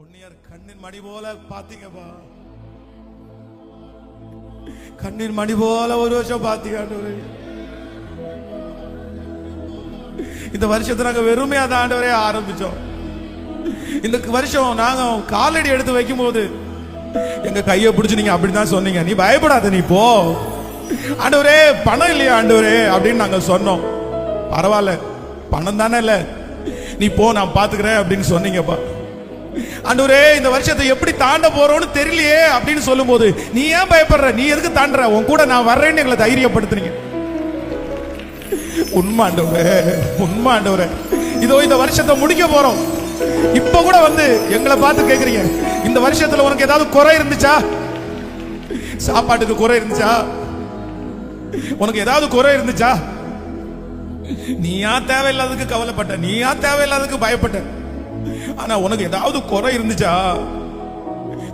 உன்னையர் கண்ணின் மணி போல பாத்தீங்கப்பா. கண்ணின் மணி போல ஒரு வருஷம் பாத்தீங்க ஆண்டவரே. இந்த வருஷத்தை நாங்க வெறுமையா தான் ஆண்டவரே ஆரம்பிச்சோம். இந்த வருஷம் நாங்க காலடி எடுத்து வைக்கும் போது எங்க கையை பிடிச்சு நீங்க அப்படிதான் சொன்னீங்க. நீ பயப்படாத நீ போ. ஆண்டவரே பணம் இல்லையா ஆண்டவரே அப்படின்னு நாங்க சொன்னோம். பரவாயில்ல பணம் தானே இல்ல. நீ போ நான் பாத்துக்கிறேன் அப்படின்னு சொன்னீங்கப்பா. ஆண்டவரே இந்த வருஷத்தை எப்படி தாண்ட போறோம்னு தெரியலையே அப்படின்னு சொல்லும்போது நீ ஏன் பயப்படுற? நீ எதுக்கு தாண்டுற உன் கூட நான் வர்றேன்னு எங்களை தைரியப்படுத்துறீங்க உண்மாண்டவரே உண்மாண்டவரே இதோ இந்த வருஷத்தை முடிக்க போறோம். இப்ப கூட வந்து எங்களை பார்த்து கேக்குறீங்க. இந்த வருஷத்துல உனக்கு ஏதாவது குறை இருந்துச்சா? சாப்பாட்டுக்கு குறை இருந்துச்சா? உனக்கு ஏதாவது குறை இருந்துச்சா? நீயா தேவையில்லாததுக்கு கவலைப்பட்ட? நீயா தேவையில்லாததுக்கு பயப்பட்ட? ஆனா உனக்கு ஏதாவது குறை இருந்துச்சா?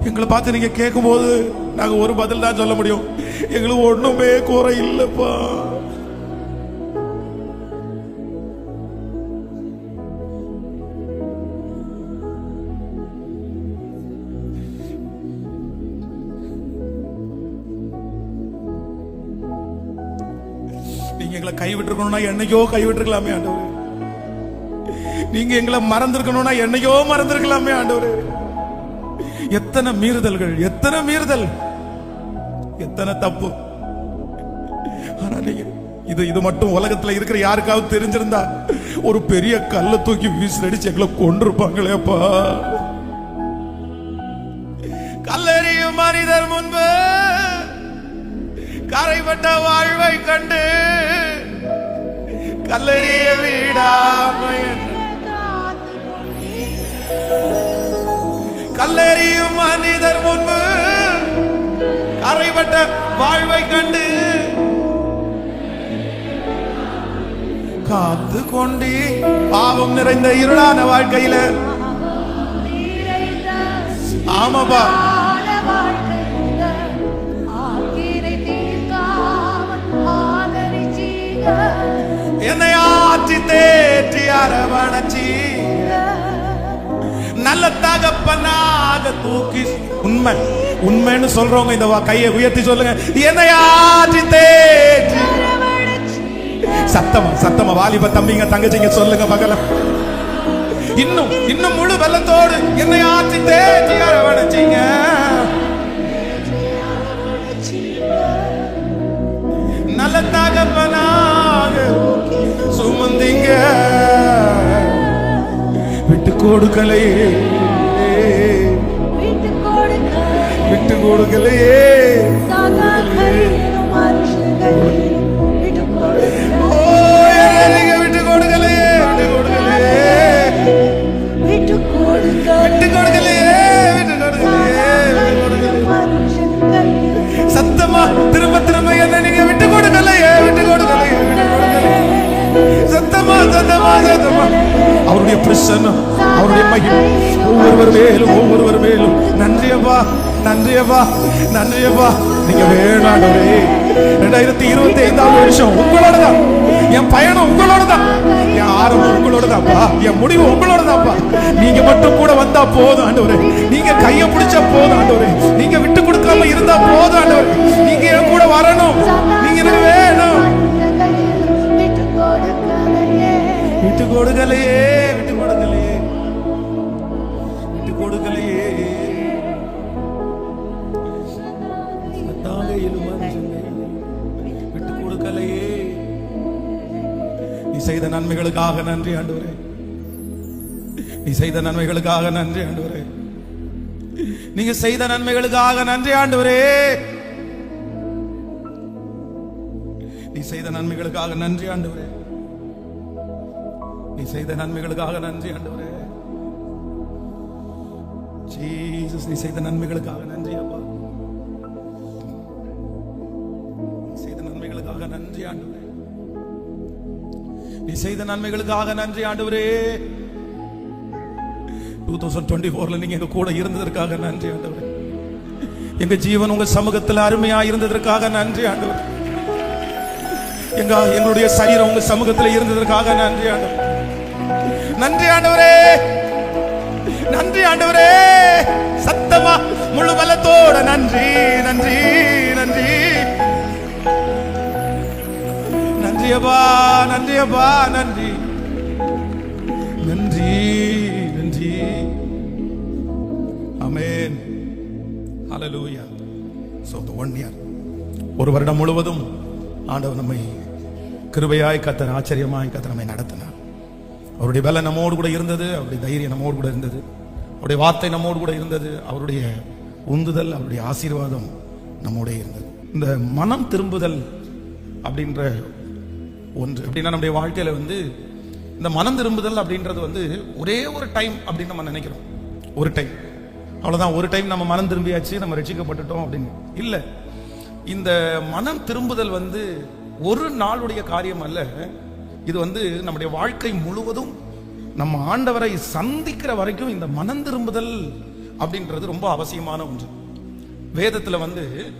எங்களை பார்த்து நீங்க கேட்கும் போது நாங்க ஒரு பதில் தான் சொல்ல முடியும். எங்களுக்கு ஒண்ணுமே குறை இல்லப்பா. நீங்க எங்களை கைவிட்டுருக்கணும்னா என்னைக்கோ கைவிட்டுருக்கலாமே ஆண்டவர். நீங்க எங்களை மறந்திருக்கணும்னா என்னையோ மறந்திருக்கலாமே ஆண்டவரே. எத்தனை மீறுதல்கள் எத்தனை மீறுதல். எத்தனை தப்பு. ஆனா நீங்க இது இது மட்டும் உலகத்துல இருக்கிற யாருக்காவது தெரிஞ்சிருந்தா ஒரு பெரிய கல்ல தூக்கி வீசிலடிச்சு எங்களை கொண்டிருப்பாங்களேப்பா கல்லறியும் மனிதர் முன்பு கரைப்பட்ட வாழ்வை கண்டு கல்லறிய விடாமை கல்லறியும் மனிதர் முன்பு கரைபட்ட வாழ்வை கண்டு காத்து கொண்டி பாவம் நிறைந்த இருளான வாழ்க்கையில. ஆமாப்பா. ஆற்றி தேற்றி அரவணைச்சி. நல்ல தகப்பனாக தூக்கி உண்மை உண்மைன்னு சொல்றவங்க இந்த கையை உயர்த்தி சொல்லுங்க. என்னை ஆற்றி தேற்றி. சத்தமா சத்தமா வாலிப தம்பிங்க தங்கச்சிங்க சொல்லுங்க மகள. இன்னும் இன்னும் முழு வெள்ளத்தோடு என்னை ஆற்றி தேற்றி அரவணைச்சிங்க. நல்ல தகப்பனா கொடுக்கலையே விட்டு கொடுக்கலையே சத்தமா திரும்ப திரும்ப என்ன நீங்க விட்டு கொடுக்கலையே விட்டு கொடுக்கலையே சத்தமா சத்தமா சத்தமா. அவருடைய பிரசன்னம். மகிமை. ஒவ்வொருவர் மேலும் ஒவ்வொருவர் மேலும். நன்றியப்பா நன்றியப்பா நன்றியப்பா நீங்க வேணாண்டவரே ரெண்டாயிரத்தி இருபத்தி ஐந்தாவது வருஷம் உங்களோட தான் என் பயணம் உங்களோட தான் என் ஆரம்பம் உங்களோட தான்ப்பா என் முடிவு உங்களோட தான்ப்பா நீங்க மட்டும் கூட வந்தா போதும் ஆண்டவரே. நீங்க கைய பிடிச்சா போதும் ஆண்டவரே. நீங்க விட்டு கொடுக்காம இருந்தா போதும் ஆண்டவரே. நீங்க என் கூட வரணும். நீங்க எனக்கு வேணும். விட்டு கொடுக்கலையே. விட்டு கொடுக்கலையே செய்த நன்மைகளுக்காக நன்றி ஆண்டவரே. நீ செய்த நன்மைகளுக்காக நன்றி ஆண்டவரே. நீங்க செய்த நன்மைகளுக்காக நன்றி ஆண்டவரே. நீ செய்த நன்மைகளுக்காக நன்றி ஆண்டவரே. நீ செய்த நன்மைகளுக்காக நன்றி ஆண்டவரே. ஜீசஸ் நீ செய்த நன்மைகளுக்காக நன்றி அப்பா. நீ செய்த நன்மைகளுக்காக நன்றி ஆண்டவரே. நீ செய்த நன்மைகளுக்காக நன்றி ஆண்டவரே. டூ தௌசண்ட் டுவெண்ட்டி ஃபோர்ல நீங்க எங்க கூட இருந்ததற்காக நன்றி ஆண்டவரே. எங்க ஜீவன் உங்க சமூகத்தில் அருமையா இருந்ததற்காக நன்றி ஆண்டவர். எங்க எங்களுடைய சரீரம் உங்க சமூகத்தில் இருந்ததற்காக நன்றி ஆண்டவர். நன்றி ஆண்டவரே. நன்றி ஆண்டவரே. நன்றியப்பா நன்றி. நன்றி நன்றி. அமேன் ஹalleluya. So the one year. ஒரு வருடம் முழுவதும் ஆண்டவர் நம்மை கிருபையாய் கத்தர் ஆச்சரியமாய் கத்தர் நம்மை நடத்தினார். அவருடைய பலம் நம்மோடு கூட இருந்தது அவருடைய தைரியம் நம்மோடு கூட இருந்தது. அவருடைய வார்த்தை நம்மோடு கூட இருந்தது அவருடைய உந்துதல் அவருடைய ஆசீர்வாதம் நம்மோட இருந்தது. இந்த மனம் திரும்புதல் அப்படின்ற ஒன்று. அப்படின்னா நம்முடைய வாழ்க்கையில வந்து இந்த மனம் திரும்புதல் அப்படின்றது வந்து ஒரே ஒரு டைம் அப்படின்னு நம்ம நினைக்கிறோம். ஒரு டைம் அவ்வளோதான் ஒரு டைம் நம்ம மனம் திரும்பியாச்சு நம்ம ரட்சிக்கப்பட்டுட்டோம் அப்படின்னு. இல்லை. இந்த மனம் திரும்புதல் வந்து ஒரு நாளுடைய காரியம் அல்ல. இது வந்து நம்முடைய வாழ்க்கை முழுவதும் நம்ம ஆண்டவரை சந்திக்கிற வரைக்கும் இந்த மனம் திரும்புதல் அப்படின்றது ரொம்ப அவசியமான ஒன்று. வேதத்தில் வந்து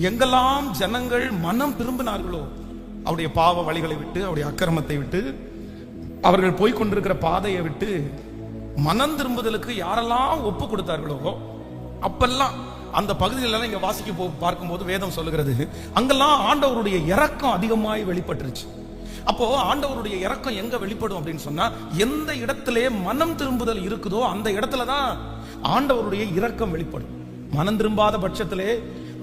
எங்கெல்லாம் ஜனங்கள் மனம் திரும்பினார்களோ அவருடைய பாவ வழிகளை விட்டு அவருடைய அக்கிரமத்தை விட்டு அவர்கள் போய்கொண்டிருக்கிற பாதையை விட்டு மனம் திரும்புதலுக்கு யாரெல்லாம் ஒப்பு கொடுத்தார்களோ அப்பெல்லாம் அந்த பகுதிகளெல்லாம் இங்க வாசிக்க போ பார்க்கும்போது வேதம் சொல்லுகிறது. அங்கெல்லாம் ஆண்டவருடைய இறக்கம் அதிகமாய் வெளிப்பட்டுருச்சு. அப்போ ஆண்டவருடைய இறக்கம் எங்க வெளிப்படும் அப்படின்னு சொன்னா எந்த இடத்திலே மனம் திரும்புதல் இருக்குதோ அந்த இடத்துல தான் ஆண்டவருடைய இறக்கம் வெளிப்படும். மனம் திரும்பாத பட்சத்திலே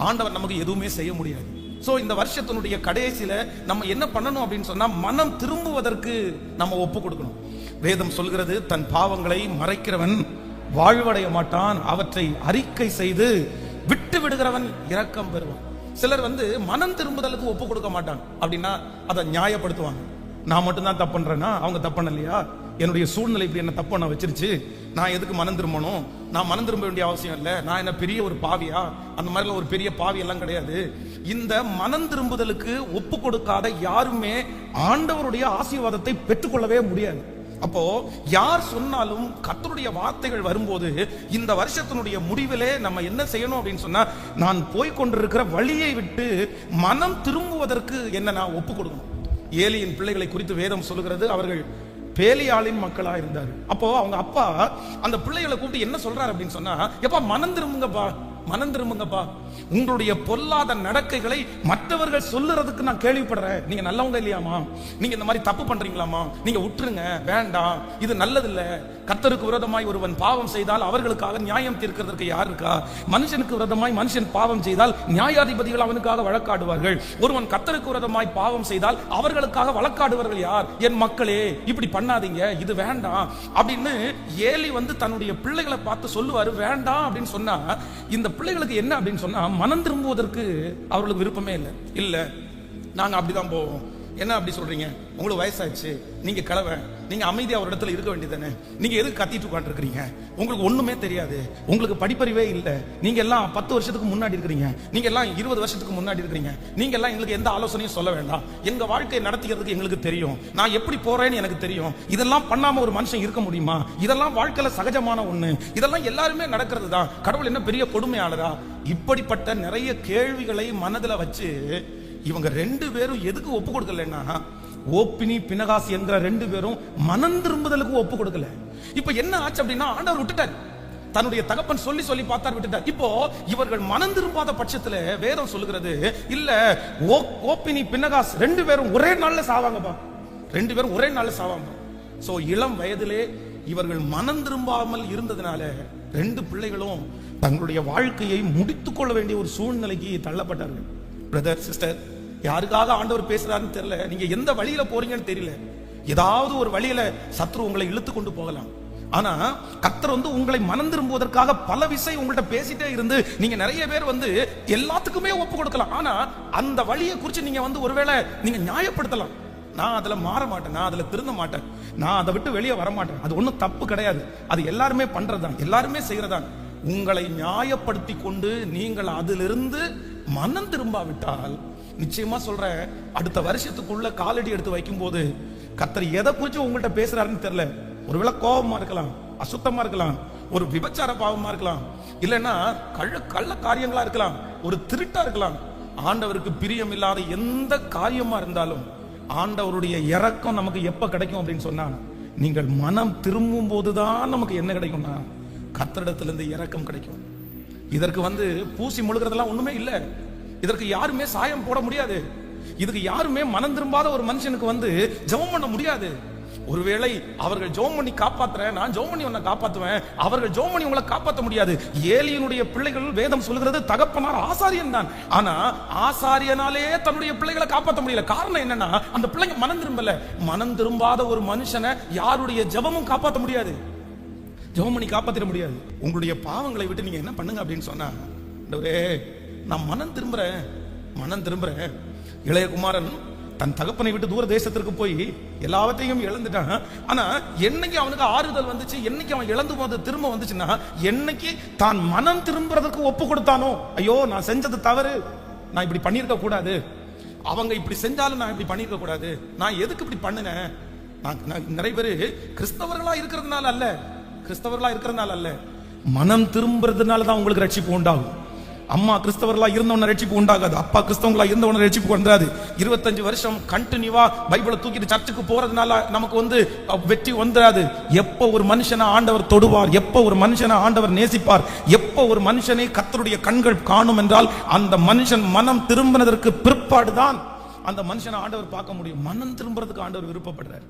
ஆண்டவர் நமக்கு எதுவுமே செய்ய முடியாது. ஸோ இந்த வருஷத்தினுடைய கடைசியில் நம்ம என்ன பண்ணணும் அப்படின்னு சொன்னால் மனம் திரும்புவதற்கு நம்ம ஒப்பு கொடுக்கணும். வேதம் சொல்கிறது தன் பாவங்களை மறைக்கிறவன் வாழ்வடைய மாட்டான் அவற்றை அறிக்கை செய்து விட்டு விடுகிறவன் இரக்கம் பெறுவான். சிலர் வந்து மனம் திரும்புதலுக்கு ஒப்பு கொடுக்க மாட்டான் அப்படின்னா அதை நியாயப்படுத்துவாங்க. நான் மட்டும்தான் தப்பு பண்றேன்னா அவங்க தப்பு பண்ணலையா? என்னுடைய சூழ்நிலை இப்படி என்ன தப்பு நான் வச்சிருச்சு? நான் எதுக்கு மனம் திரும்பணும்? நான் மனம் திரும்ப வேண்டிய அவசியம் இல்லை. நான் என்ன பெரிய ஒரு பாவியா? அந்த மாதிரிலாம் ஒரு பெரிய பாவி எல்லாம் கிடையாது. இந்த மனம் திரும்புதலுக்கு ஒப்பு கொடுக்காத யாருமே ஆண்டவருடைய ஆசீர்வாதத்தை பெற்றுக்கொள்ளவே முடியாது. அப்போ யார் சொன்னாலும் கத்தருடைய வார்த்தைகள் வரும்போது இந்த வருஷத்தினுடைய முடிவிலே நம்ம என்ன செய்யணும் அப்படின்னு சொன்னா நான் போய் கொண்டிருக்கிற வழியை விட்டு மனம் திரும்புவதற்கு என்ன நான் ஒப்பு கொடுக்கணும்? ஏலியின் பிள்ளைகளை குறித்து வேதம் சொல்லுகிறது. அவர்கள் பேலியாளின் மக்களா இருந்தார். அப்போ அவங்க அப்பா அந்த பிள்ளைகளை கூப்பிட்டு என்ன சொல்றாரு அப்படின்னு சொன்னா எப்பா மனம் திரும்புங்கப்பா மனம் திரும்புங்கப்பா. உங்களுடைய பொல்லாத நடக்கைகளை மற்றவர்கள் சொல்லுறதுக்கு நான் கேள்விப்படுறேன். நீங்க நல்லவங்க இல்லையாமா நீங்க இந்த மாதிரி தப்பு பண்றீங்களாமா நீங்க விட்டுருங்க வேண்டாம். இது நல்லதில்லை. கத்தருக்கு விரோதமாய் ஒருவன் பாவம் செய்தால் அவர்களுக்காக நியாயம் தீர்க்கிறதுக்கு யார் இருக்கா? மனுஷனுக்கு விரோதமாய் மனுஷன் பாவம் செய்தால் நியாயாதிபதிகள் அவனுக்காக வழக்காடுவார்கள். ஒருவன் கத்தருக்கு விரோதமாய் பாவம் செய்தால் அவர்களுக்காக வழக்காடுவார்கள் யார்? என் மக்களே இப்படி பண்ணாதீங்க. இது வேண்டாம். அப்படின்னு ஏலி வந்து தன்னுடைய பிள்ளைகளை பார்த்து சொல்லுவாரு. வேண்டாம் அப்படின்னு சொன்னா இந்த பிள்ளைகளுக்கு என்ன அப்படின்னு சொன்னா மனம் திரும்புவதற்கு அவர்களுக்கு விருப்பமே இல்லை. இல்ல. நாங்க அப்படிதான் போவோம். என்ன அப்படி சொல்றீங்க? உங்களுக்கு வயசாச்சு நீங்க கலவை நீங்க அமைதியா ஒரு இடத்துல இருக்க வேண்டியதானே நீங்க எதுக்கு கத்திட்டு உட்காந்துருக்கீங்க உங்களுக்கு ஒண்ணுமே தெரியாது. உங்களுக்கு படிப்பறிவே இல்லை. நீங்க எல்லாம் பத்து வருஷத்துக்கு முன்னாடி இருக்கிறீங்க. நீங்க எல்லாம் இருபது வருஷத்துக்கு முன்னாடி இருக்கிறீங்க. நீங்க எல்லாம் எங்களுக்கு எந்த ஆலோசனையும் சொல்ல வேண்டாம். எங்க வாழ்க்கையை நடத்திக்கிறதுக்கு எங்களுக்கு தெரியும். நான் எப்படி போறேன்னு எனக்கு தெரியும். இதெல்லாம் பண்ணாம ஒரு மனுஷன் இருக்க முடியுமா? இதெல்லாம் வாழ்க்கையில சகஜமான ஒண்ணு. இதெல்லாம் எல்லாருமே நடக்கிறது தான் கடவுள் என்ன பெரிய கொடுமையாளரா? இப்படிப்பட்ட நிறைய கேள்விகளை மனதுல வச்சு இவங்க ரெண்டு பேரும் எதுக்கு ஒப்பு கொடுக்கலன்னா ஓப்பினி பினகாசி என்கிற ரெண்டு பேரும் மனம் திரும்புதலுக்கு ஒப்பு கொடுக்கல. இப்ப என்ன ஆச்சு அப்படின்னா ஆண்டவர் விட்டுட்டார். தன்னுடைய தகப்பன் சொல்லி சொல்லி பார்த்தார் விட்டுட்டார். இப்போ இவர்கள் மனம் திரும்பாத பட்சத்துல வேதம் சொல்லுகிறது இல்ல ஓ ஓப்பினி பின்னகாஸ் ரெண்டு பேரும் ஒரே நாள்ல சாவாங்கப்பா. ரெண்டு பேரும் ஒரே நாள்ல சாவாங்க. சோ இளம் வயதிலே இவர்கள் மனம் திரும்பாமல் இருந்ததுனால ரெண்டு பிள்ளைகளும் தங்களுடைய வாழ்க்கையை முடித்துக் கொள்ள வேண்டிய ஒரு சூழ்நிலைக்கு தள்ளப்பட்டார்கள். பிரதர் சிஸ்டர் யாருக்காக ஆண்டவர் பேசுறாருன்னு தெரியல. நீங்க எந்த வழியில போறீங்கன்னு தெரியல. ஏதாவது ஒரு வழியில சத்ரு உங்களை இழுத்து கொண்டு போகலாம். ஆனா கத்தர் வந்து உங்களை மனம் திரும்புவதற்காக பல விஷயம் உங்கள்ட்ட பேசிட்டே இருந்து நீங்க நிறைய பேர் வந்து எல்லாத்துக்குமே ஒப்பு கொடுக்கலாம். ஆனா அந்த வழியை குறித்து நீங்க வந்து ஒருவேளை நீங்க நியாயப்படுத்தலாம். நான் அதுல மாற மாட்டேன். நான் அதுல திருந்த மாட்டேன். நான் அதை விட்டு வெளியே வர மாட்டேன். அது ஒண்ணும் தப்பு கிடையாது. அது எல்லாருமே பண்றதுதான். எல்லாருமே செய்யறதான் உங்களை நியாயப்படுத்தி கொண்டு நீங்கள் அதிலிருந்து மனம் திரும்பாவிட்டால் நிச்சயமா சொல்றேன். அடுத்த வருஷத்துக்குள்ள காலடி எடுத்து வைக்கும்போது கத்தர் எதை குறிச்சு உங்கள்கிட்ட பேசுறாருன்னு தெரியல. ஒருவேளை கோபமா இருக்கலாம் அசுத்தமா இருக்கலாம் ஒரு விபச்சார பாவமா இருக்கலாம் இல்லைன்னா கள்ள கள்ள காரியங்களா இருக்கலாம் ஒரு திருட்டா இருக்கலாம். ஆண்டவருக்கு பிரியம் இல்லாத எந்த காரியமா இருந்தாலும் ஆண்டவருடைய இறக்கம் நமக்கு எப்ப கிடைக்கும் அப்படின்னு சொன்னா நீங்கள் மனம் திரும்பும் போதுதான் நமக்கு என்ன கிடைக்கும்னா இருந்து இறக்கம் கிடைக்கும். இதற்கு வந்து பூசி முழுகிறதெல்லாம் ஒண்ணுமே இல்லை. இதற்கு யாருமே சாயம் போட முடியாது. இதுக்கு யாருமே மனம் திரும்பாத ஒரு மனுஷனுக்கு வந்து ஜெபம் பண்ண முடியாது. ஒருவேளை அவர்கள் ஜோம் பண்ணி காப்பாத்துறேன் நான் ஜோம் பண்ணி உன்னை காப்பாத்துவேன் அவர்கள் ஜோம் பண்ணி உங்களை காப்பாற்ற முடியாது. ஏலியனுடைய பிள்ளைகள் வேதம் சொல்கிறது தகப்பனார் ஆசாரியன் தான். ஆனா ஆசாரியனாலே தன்னுடைய பிள்ளைகளை காப்பாற்ற முடியல. காரணம் என்னன்னா அந்த பிள்ளைங்க மனம் திரும்பல. மனம் திரும்பாத ஒரு மனுஷனை யாருடைய ஜெபமும் காப்பாற்ற முடியாது. ஜெபம் பண்ணி காப்பாத்திட முடியாது. உங்களுடைய பாவங்களை விட்டு நீங்க என்ன பண்ணுங்க அப்படின்னு சொன்னா நான் மனம் திரும்புறேன் மனம் திரும்புறேன். இளைய குமாரன் தன் தகப்பனை விட்டு தூர தேசத்திற்கு போய் எல்லாவற்றையும் இழந்துட்டான். ஆனா என்னைக்கு அவனுக்கு ஆறுதல் வந்துச்சு என்னைக்கு அவன் இழந்து போது திரும்ப வந்துச்சுன்னா என்னைக்கு தான் மனம் திரும்புறதுக்கு ஒப்பு கொடுத்தானோ? ஐயோ நான் செஞ்சது தவறு. நான் இப்படி பண்ணியிருக்க கூடாது. அவங்க இப்படி செஞ்சாலும் நான் இப்படி பண்ணியிருக்க கூடாது. நான் எதுக்கு இப்படி பண்ணினேன்? நான் நான் நிறைய பேர் கிறிஸ்தவர்களா இருக்கிறதுனால அல்ல. கிறிஸ்தவர்களா இருக்கிறதுனால அல்ல. மனம் திரும்புறதுனால தான் உங்களுக்கு ரட்சிப்பு உண்டாகும். அம்மா கிறிஸ்தவர்களா இருந்தவன ரட்சிப்பு உண்டாகாது. அப்பா கிறிஸ்தவங்களா இருந்தவன ரட்சிப்பு வந்தாது இருபத்தஞ்சு வருஷம் கண்டினியூவா பைபிளை தூக்கிட்டு சர்ச்சுக்கு போறதுனால நமக்கு வந்து வெற்றி வந்துடாது எப்போ ஒரு மனுஷனை ஆண்டவர் தொடுவார் எப்போ ஒரு மனுஷனை ஆண்டவர் நேசிப்பார் எப்போ ஒரு மனுஷனை கத்தருடைய கண்கள் காணும் என்றால் அந்த மனுஷன் மனம் திரும்பினதற்கு பிற்பாடுதான் அந்த மனுஷனை ஆண்டவர் பார்க்க முடியும். மனம் திரும்புறதுக்கு ஆண்டவர் விருப்பப்படுறார்.